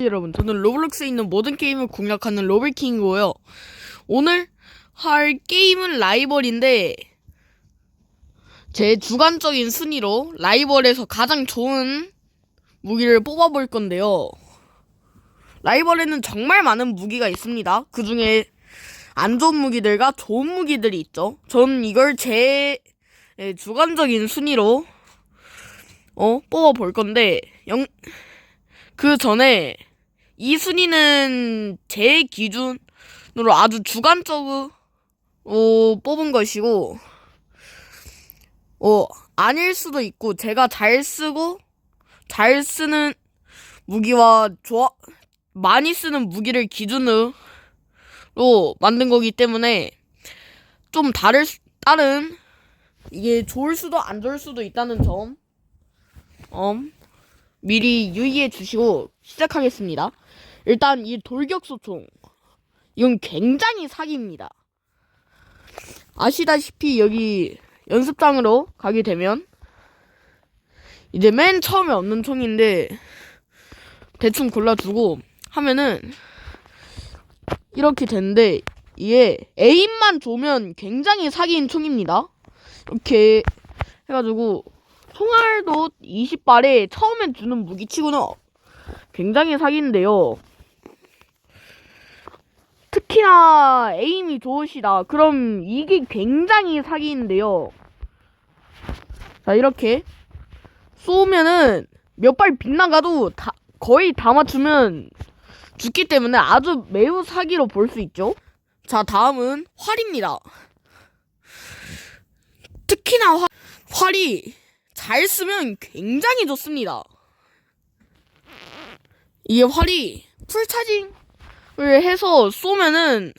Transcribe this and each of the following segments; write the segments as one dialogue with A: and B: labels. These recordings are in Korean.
A: 여러분, 저는 로블록스에 있는 모든 게임을 공략하는 로블킹이고요. 오늘 할 게임은 라이벌인데 제 주관적인 순위로 라이벌에서 가장 좋은 무기를 뽑아볼 건데요. 라이벌에는 정말 많은 무기가 있습니다. 그 중에 안 좋은 무기들과 좋은 무기들이 있죠. 전 이걸 제 예, 주관적인 순위로 어 뽑아볼 건데 영 그 전에 이 순위는 제 기준으로 아주 주관적으로 뽑은 것이고, 어, 아닐 수도 있고, 제가 잘 쓰고, 잘 쓰는 무기와 좋아, 많이 쓰는 무기를 기준으로 만든 거기 때문에, 좀 다를, 수- 다른, 이게 좋을 수도 안 좋을 수도 있다는 점, 음, 미리 유의해 주시고 시작하겠습니다. 일단 이 돌격소총 이건 굉장히 사기입니다. 아시다시피 여기 연습장으로 가게 되면 이제 맨 처음에 얻는 총인데 대충 골라주고 하면은 이렇게 되는데 이게 에임만 좋으면 굉장히 사기인 총입니다. 이렇게 해가지고 총알도 20발에 처음에 주는 무기치고는 굉장히 사기인데요. 특히나 에임이 좋으시다. 그럼 이게 굉장히 사기인데요. 자, 이렇게 쏘면은 몇 발 빗나가도 다, 거의 다 맞추면 죽기 때문에 아주 매우 사기로 볼 수 있죠. 자, 다음은 활입니다. 특히나 활, 활이 잘 쓰면 굉장히 좋습니다. 이게 활이 풀 차징 을 해서 쏘면은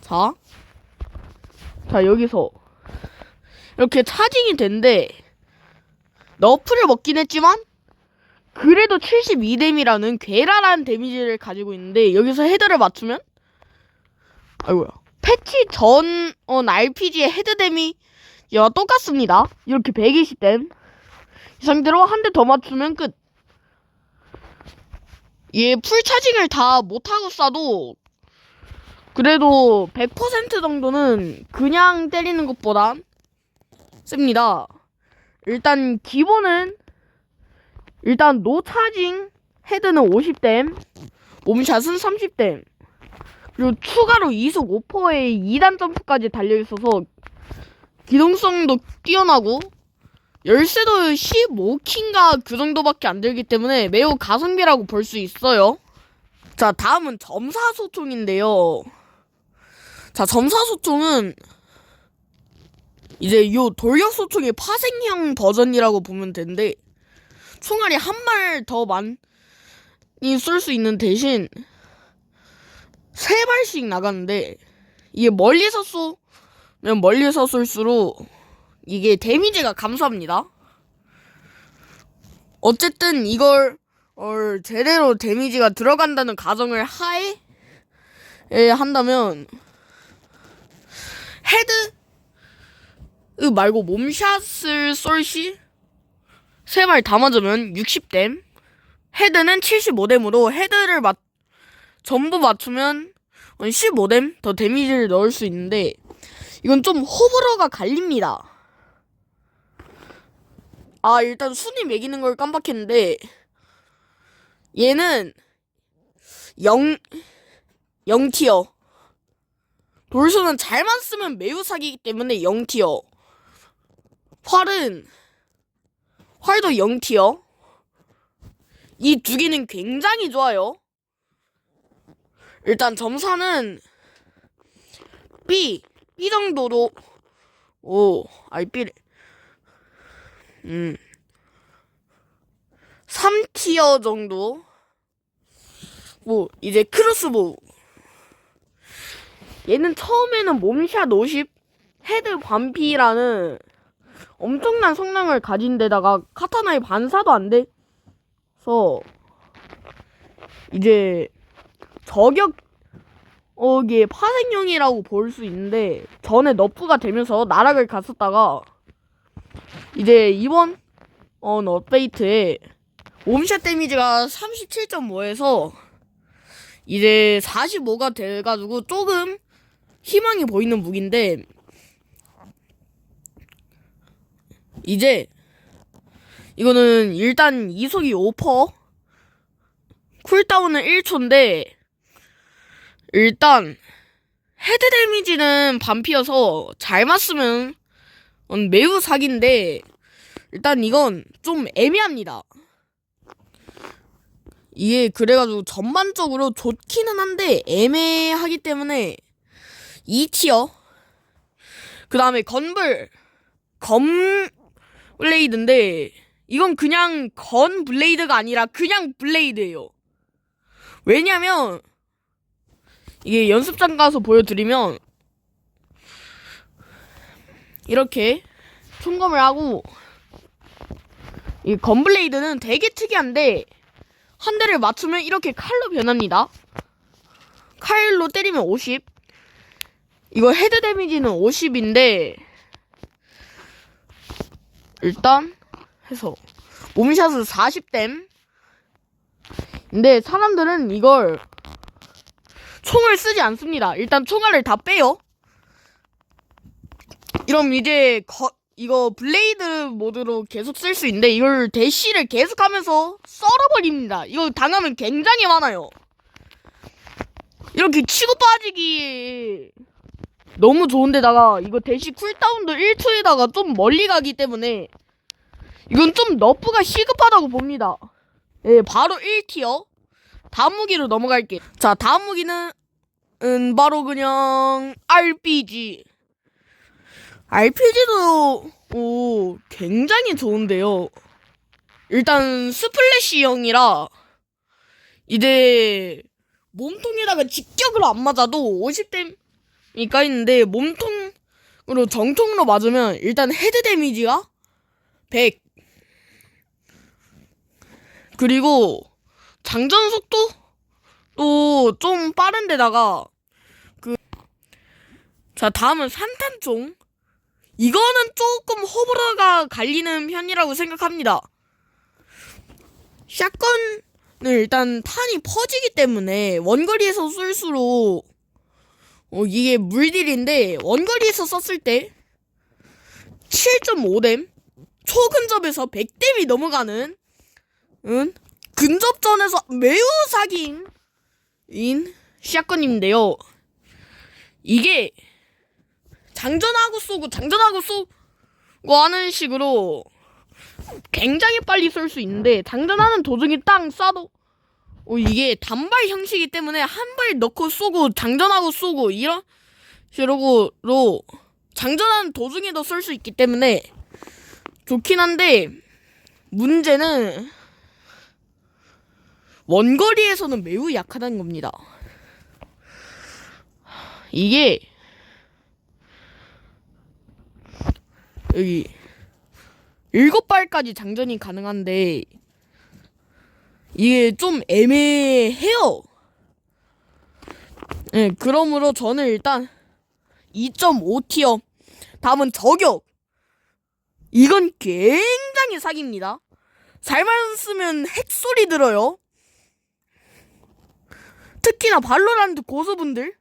A: 자, 자 여기서 이렇게 차징이 된데 너프를 먹긴 했지만 그래도 72뎀이라는 괴랄한 데미지를 가지고 있는데 여기서 헤드를 맞추면 아이고야 패치 전 어, RPG의 헤드 데미 야 똑같습니다. 이렇게 120댐 이 상태로 한 대 더 맞추면 끝. 얘 풀차징을 다 못하고 쏴도 그래도 100% 정도는 그냥 때리는 것보단 셉니다. 일단 기본은 일단 노차징 헤드는 50댐 몸샷은 30댐 그리고 추가로 이속 5%의 2단 점프까지 달려있어서 기동성도 뛰어나고 열쇠도 15킹가 그 정도밖에 안 들기 때문에 매우 가성비라고 볼 수 있어요. 자, 다음은 점사소총인데요. 자, 점사소총은 이제 요 돌격소총의 파생형 버전이라고 보면 되는데 총알이 한 발 더 많이 쏠 수 있는 대신 세 발씩 나가는데 이게 멀리서 쏘면 멀리서 쏠수록 이게 데미지가 감소합니다. 어쨌든 이걸 어, 제대로 데미지가 들어간다는 가정을 하에 에, 한다면 헤드 으 말고 몸샷을 쏠시 세 발 다 맞으면 60댐 헤드는 75댐으로 헤드를 맞 전부 맞추면 15댐 더 데미지를 넣을 수 있는데 이건 좀 호불호가 갈립니다. 아, 일단 순위 매기는 걸 깜빡했는데, 얘는 0, 0티어. 돌수는 잘만 쓰면 매우 사기이기 때문에 0티어. 활은, 활도 0티어. 이 두 개는 굉장히 좋아요. 일단 점사는 B, B 정도로 오, 아이 B 음. 3티어 정도? 뭐 이제 크로스보우 얘는 처음에는 몸샷 50 헤드 반피라는 엄청난 성능을 가진 데다가 카타나의 반사도 안 돼서 이제 저격 어, 이게 파생형이라고 볼 수 있는데 전에 너프가 되면서 나락을 갔었다가 이제 이번 어 업데이트에 몸샷 데미지가 37.5에서 이제 45가 돼가지고 조금 희망이 보이는 무기인데 이제 이거는 일단 이속이 5% 쿨다운은 1초인데 일단 헤드 데미지는 반피여서 잘 맞으면 음, 매우 사기인데 일단 이건 좀 애매합니다. 이게 그래가지고 전반적으로 좋기는 한데 애매하기 때문에 2티어 그 다음에 건블 검 블레이드인데 이건 그냥 건 블레이드가 아니라 그냥 블레이드예요. 왜냐면 이게 연습장 가서 보여드리면 이렇게 총검을 하고 이 건블레이드는 되게 특이한데 한 대를 맞추면 이렇게 칼로 변합니다. 칼로 때리면 50. 이거 헤드 데미지는 50인데 일단 해서 몸샷은 40댐. 근데 사람들은 이걸 총을 쓰지 않습니다. 일단 총알을 다 빼요. 이럼 이제 거, 이거 블레이드 모드로 계속 쓸 수 있는데 이걸 대시를 계속하면서 썰어버립니다. 이거 당하면 굉장히 많아요. 이렇게 치고 빠지기 너무 좋은데다가 이거 대시 쿨다운도 1초에다가 좀 멀리 가기 때문에 이건 좀 너프가 시급하다고 봅니다. 예, 바로 1티어. 다음 무기로 넘어갈게. 자, 다음 무기는 음, 바로 그냥 RPG. RPG도 오 굉장히 좋은데요. 일단 스플래시형이라 이제 몸통에다가 직격으로 안 맞아도 50댐이 까있는데 몸통으로 정통으로 맞으면 일단 헤드 데미지가 100 그리고 장전 속도 또 좀 빠른데다가 그 자 다음은 산탄총 이거는 조금 호불호가 갈리는 편이라고 생각합니다. 샷건을 일단 탄이 퍼지기 때문에 원거리에서 쏠수록 어, 이게 물딜인데 원거리에서 썼을 때 7.5댐 초근접에서 100댐이 넘어가는 은 근접전에서 매우 사기인 인 샷건인데요. 이게 장전하고 쏘고 장전하고 쏘고 하는 식으로 굉장히 빨리 쏠 수 있는데 장전하는 도중에 땅 쏴도 어, 이게 단발 형식이기 때문에 한 발 넣고 쏘고 장전하고 쏘고 이런 식으로 장전하는 도중에도 쏠 수 있기 때문에 좋긴 한데 문제는 원거리에서는 매우 약하다는 겁니다. 이게 여기 일곱 발까지 장전이 가능한데 이게 좀 애매해요. 네, 그러므로 저는 일단 2.5티어 다음은 저격 이건 굉장히 사기입니다. 잘만 쓰면 핵소리 들어요. 특히나 발로란트 고수분들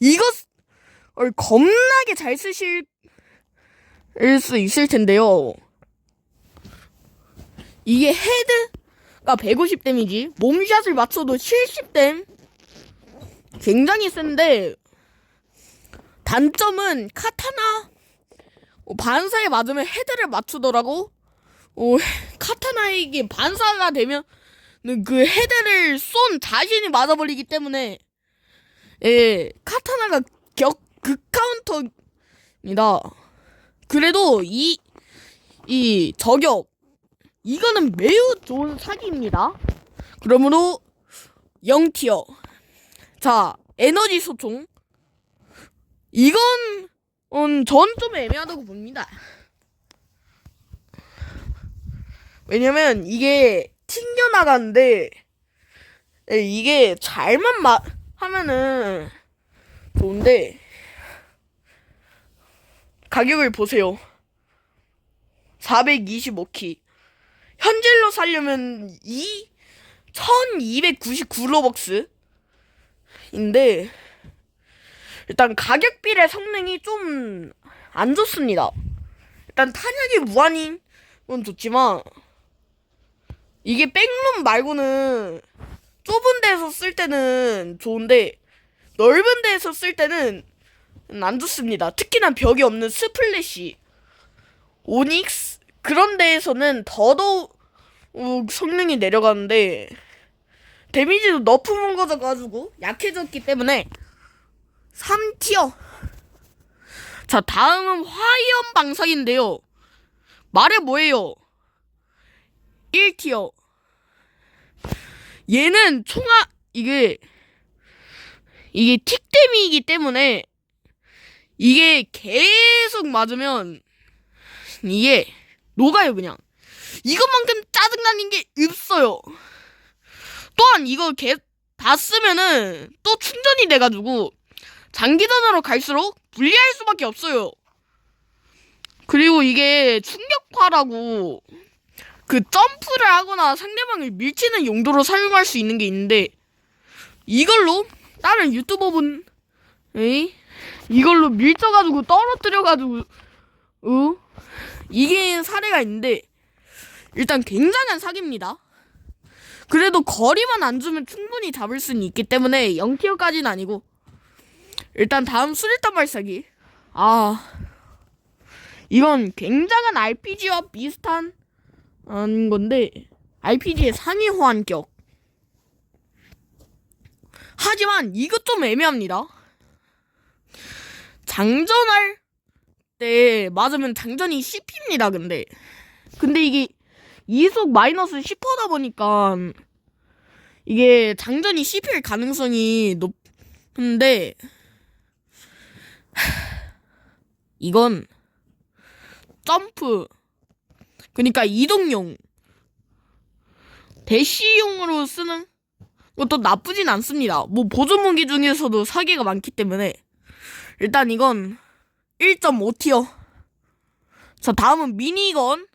A: 이것 겁나게 잘 쓰실 수 있을 텐데요. 이게 헤드가 150 데미지, 몸샷을 맞춰도 70 댐. 굉장히 센데 단점은 카타나 어, 반사에 맞으면 헤드를 맞추더라고. 어, 카타나에게 반사가 되면 그 헤드를 쏜 자신이 맞아버리기 때문에 예 카타나가 격 극카운터입니다. 그래도 이, 이 저격, 이거는 매우 좋은 사기입니다. 그러므로 0티어. 자, 에너지 소총. 이건, 음, 전좀 애매하다고 봅니다. 왜냐면 이게 튕겨나가는데, 예, 이게 잘만 마, 하면은 좋은데, 가격을 보세요. 425키. 현질로 살려면 이 1299로벅스 인데 일단 가격비의 성능이 좀 안 좋습니다. 일단 탄약이 무한인 건 좋지만 이게 백룸 말고는 좁은 데서 쓸 때는 좋은데 넓은 데에서 쓸 때는 안 좋습니다. 특히나 벽이 없는 스플래시, 오닉스 그런 데에서는 더더욱 성능이 내려가는데 데미지도 너프 문거져가지고 약해졌기 때문에 3티어. 자 다음은 화이언 방석인데요. 말해 뭐예요? 1티어. 얘는 총알 이게 이게 틱댐이기 때문에 이게 계속 맞으면 이게 녹아요 그냥. 이것만큼 짜증나는 게 없어요. 또한 이거 개, 다 쓰면은 또 충전이 돼가지고 장기전으로 갈수록 불리할 수밖에 없어요. 그리고 이게 충격파라고 그 점프를 하거나 상대방을 밀치는 용도로 사용할 수 있는 게 있는데 이걸로 다른 유튜버분 에 이 이걸로 밀쳐가지고 떨어뜨려가지고 어 이게 사례가 있는데 일단 굉장한 사기입니다. 그래도 거리만 안 주면 충분히 잡을 수는 있기 때문에 0티어까지는 아니고 일단 다음 수리탄 발사기 아 이건 굉장한 RPG와 비슷한 한 건데 RPG의 상위 호환격 하지만 이것 좀 애매합니다. 장전할 때 맞으면 장전이 씹힙니다. 근데 근데 이게 이속 마이너스 10%다 보니까 이게 장전이 씹힐 가능성이 높은데 이건 점프 그러니까 이동용 대시용으로 쓰는 것도 나쁘진 않습니다. 뭐 보조 무기 중에서도 사기가 많기 때문에 일단 이건 1.5티어. 자 다음은 미니건.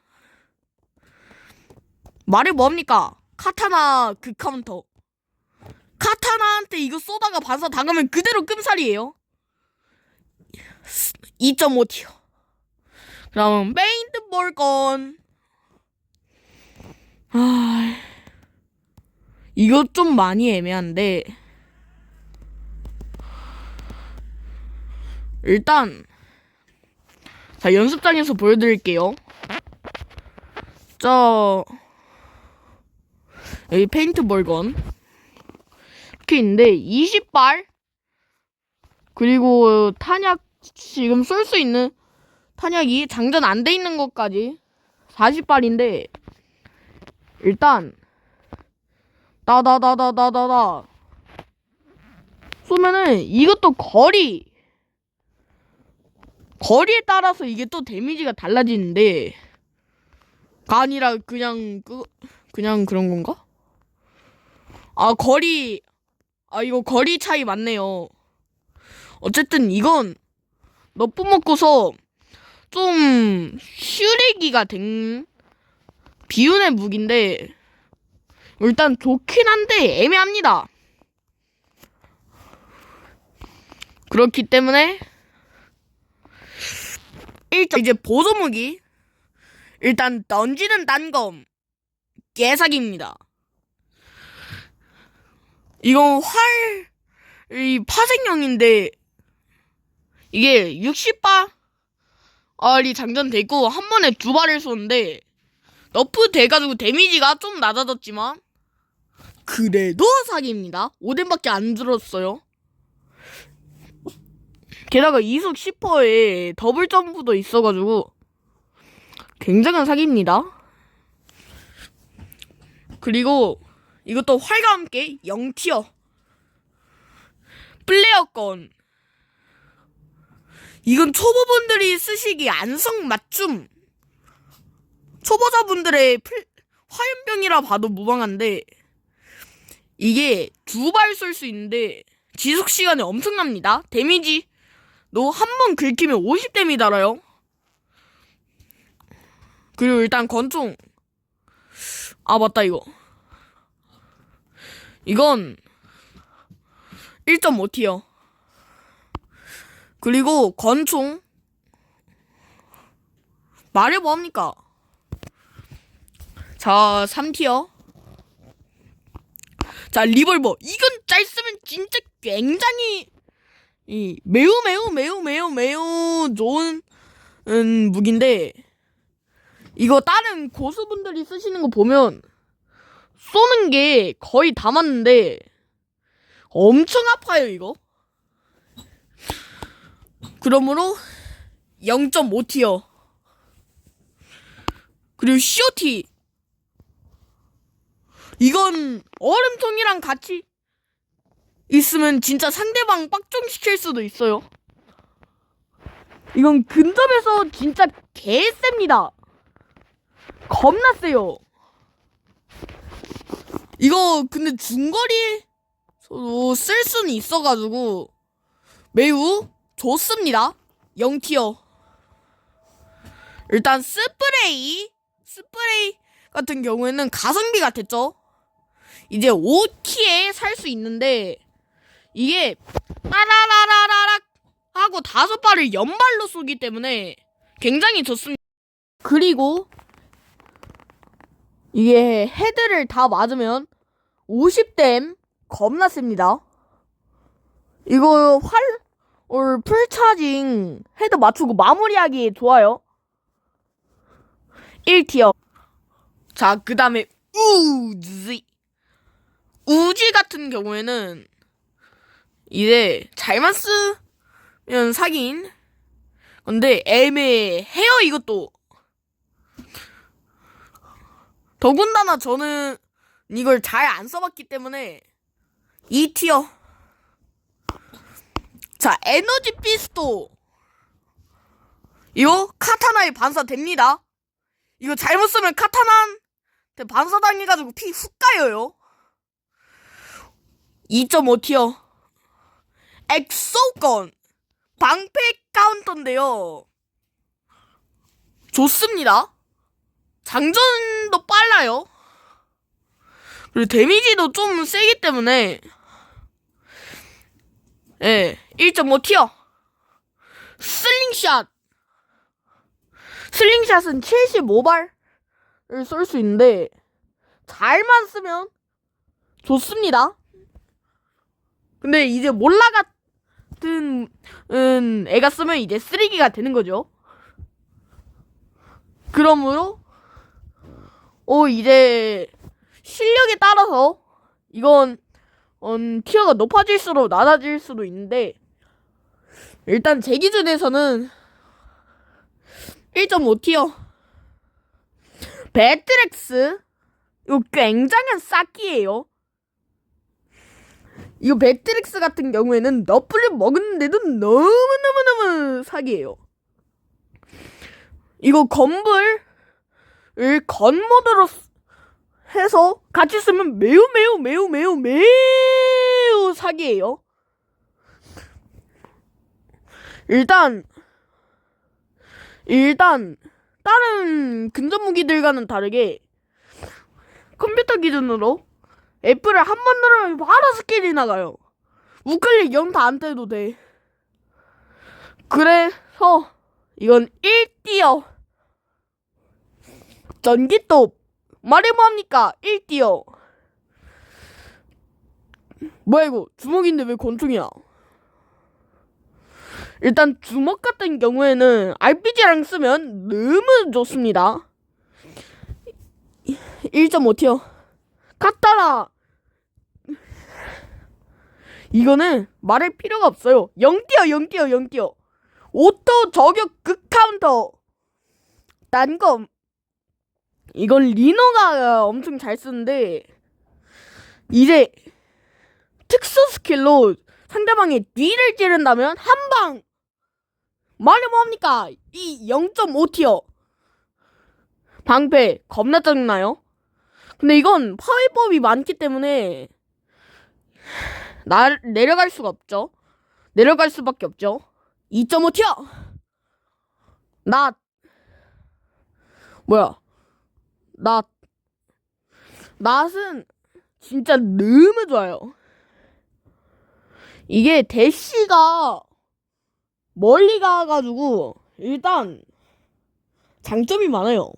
A: 말이 뭡니까? 카타나 그 카운터. 카타나한테 이거 쏘다가 반사 당하면 그대로 끔살이에요. 2.5티어. 그럼 페인트볼 아, 이거 좀 많이 애매한데. 일단 자 연습장에서 보여드릴게요. 저 여기 페인트 볼건. 이렇게 있는데 20발? 그리고 탄약 지금 쏠 수 있는 탄약이 장전 안 돼 있는 것까지 40발인데 일단 다다다다다다다. 쏘면은 이것도 거리 거리에 따라서 이게 또 데미지가 달라지는데 가 아니라 그냥 그 그냥 그런 건가? 아 거리 아 이거 거리 차이 맞네요. 어쨌든 이건 너프 먹고서 좀 슈리기가 된 비운의 무기인데 일단 좋긴 한데 애매합니다. 그렇기 때문에 일단 이제 보조 무기 일단 던지는 단검 개사기입니다. 이건 활이 파생형인데 이게 60발이 장전돼 있고 한 번에 두 발을 쏘는데 너프 돼가지고 데미지가 좀 낮아졌지만 그래도 사기입니다. 5댐밖에 안 들었어요. 게다가 이속 10%에 더블 점프도 있어가지고 굉장한 사기입니다. 그리고 이것도 활과 함께 0티어 플레어건 이건 초보분들이 쓰시기 안성 맞춤 초보자분들의 플, 화염병이라 봐도 무방한데 이게 두 발 쏠 수 있는데 지속 시간이 엄청납니다. 데미지 너 한 번 긁히면 50데미 달아요. 그리고 일단 권총 아, 맞다, 이거. 이건 1.5티어. 그리고 권총. 말해 뭐합니까? 자, 3티어. 자, 리볼버. 이건 잘 쓰면 진짜 굉장히 이 매우 매우 매우 매우 매우 좋은 음, 무기인데 이거 다른 고수분들이 쓰시는 거 보면 쏘는 게 거의 다 맞는데 엄청 아파요 이거. 그러므로 0.5티어 그리고 COT 이건 얼음통이랑 같이 있으면 진짜 상대방 빡종 시킬 수도 있어요. 이건 근접에서 진짜 개셉니다. 겁나 세요. 이거 근데 중거리서도 쓸 수는 있어가지고 매우 좋습니다. 0티어. 일단 스프레이 스프레이 같은 경우에는 가성비가 됐죠. 이제 5티에 살 수 있는데 이게 따라라라라락 하고 다섯 발을 연발로 쏘기 때문에 굉장히 좋습니다. 그리고 이게 헤드를 다 맞으면 50댐 겁나 셉니다. 이거 활, 올 풀차징 헤드 맞추고 마무리하기 좋아요. 1티어. 자, 그 다음에 우지. 우지 같은 경우에는 이제 잘만 쓰면 사긴 건데 애매해요 이것도. 더군다나 저는 이걸 잘 안 써봤기 때문에 2티어. 자 에너지 피스토. 이거 카타나에 반사됩니다. 이거 잘못 쓰면 카타나한테 반사당해가지고 피 훅 가요요 2.5티어 엑소건 방패 카운터인데요. 좋습니다. 장전도 빨라요. 그리고 데미지도 좀 세기 때문에 예, 1.5티어. 슬링샷. 슬링샷은 75발을 쏠 수 있는데 잘만 쓰면 좋습니다. 근데 이제 몰라 같은 음, 애가 쓰면 이제 쓰레기가 되는 거죠. 그러므로 어 이제 실력에 따라서 이건 음, 티어가 높아질수록 낮아질 수도 있는데 일단 제 기준에서는 1.5 티어 배트렉스 이거 굉장한 싹기예요. 이거 배트릭스 같은 경우에는 너프를 먹었는데도 너무너무너무 사기예요. 이거 건불을 건모드로 쓰- 해서 같이 쓰면 매우 매우 매우 매우 매우 사기예요. 일단 일단 다른 근접 무기들과는 다르게 컴퓨터 기준으로 F를 한 번 누르면 바로 스킬이 나가요. 우클릭 0다안 떼도 돼. 그래서 이건 1티어. 전기톱. 말해 뭐합니까? 1티어. 뭐야 이거 주먹인데 왜 권총이야? 일단 주먹 같은 경우에는 RPG랑 쓰면 너무 좋습니다. 1.5티어. 카타라 이거는 말할 필요가 없어요. 0뛰어 0뛰어 0뛰어 오토 저격 극 카운터 딴검 이건 리노가 엄청 잘 쓰는데 이제 특수 스킬로 상대방의 뒤를 찌른다면 한 방 말이 뭐합니까? 이 0.5티어 방패 겁나 짜증나요? 근데 이건 파괴법이 많기 때문에 나 내려갈 수가 없죠. 내려갈 수밖에 없죠. 2.5티어. 나 뭐야? 나 맛은 진짜 너무 좋아요. 이게 대시가 멀리 가가지고 일단 장점이 많아요.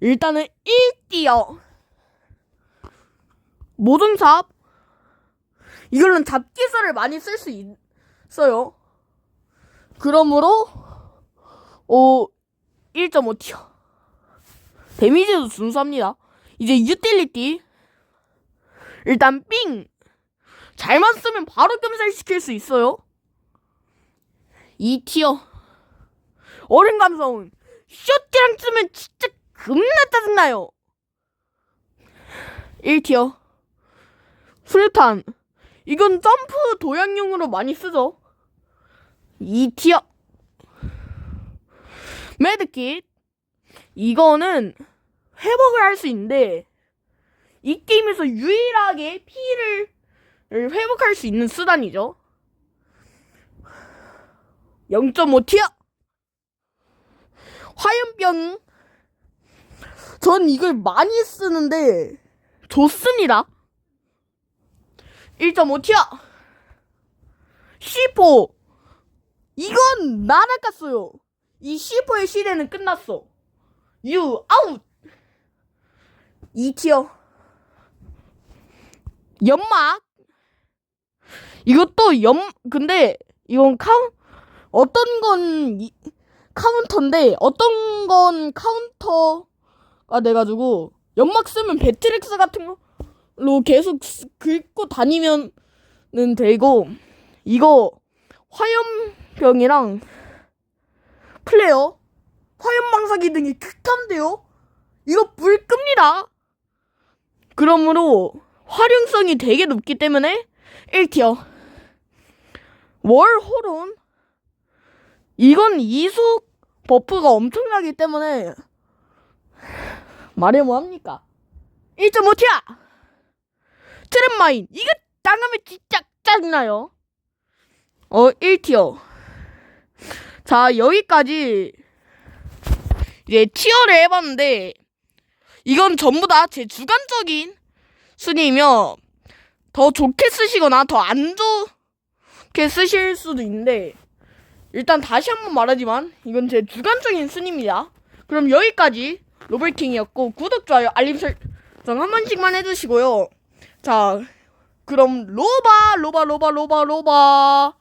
A: 일단은 1띠요. 모든 잡 이걸로는 잡기술을 많이 쓸 수 있어요. 그러므로 어 1.5티어 데미지도 준수합니다. 이제 유틸리티 일단 삥 잘만 쓰면 바로 금살시킬 수 있어요. 2티어 어린 감성은 쇼티랑 쓰면 진짜 겁나 짜증나요. 1티어 수류탄 이건 점프 도약용으로 많이 쓰죠. 2티어 매드킷 이거는 회복을 할 수 있는데 이 게임에서 유일하게 피를 회복할 수 있는 수단이죠. 0.5티어 화염병 전 이걸 많이 쓰는데 좋습니다. 1.5티어 C4 이건 나락갔어요. 이 C4의 시대는 끝났어. 유 아웃 2티어. 연막. 이것도 연 근데 이건 카운 어떤 건 이- 카운터인데 어떤 건 카운터가 돼가지고 연막 쓰면 배트렉스 같은 걸 로 계속 쓰- 긁고 다니면은 되고 이거 화염병이랑 플레어 화염방사 기능이 극한데요? 이거 불 끕니다. 그러므로 활용성이 되게 높기 때문에 1티어. 월 호론. 이건 이속 버프가 엄청나기 때문에 말해 뭐합니까? 1.5티어 트랩마인 이거 당하면 진짜 짜증나요 어 1티어 자 여기까지 이제 티어를 해봤는데 이건 전부 다 제 주관적인 순위이며 더 좋게 쓰시거나 더 안 좋게 쓰실 수도 있는데 일단 다시 한번 말하지만 이건 제 주관적인 순위입니다. 그럼 여기까지 로블킹이었고 구독, 좋아요, 알림 설정 한 번씩만 해주시고요. 자 그럼 로바 로바 로바 로바 로바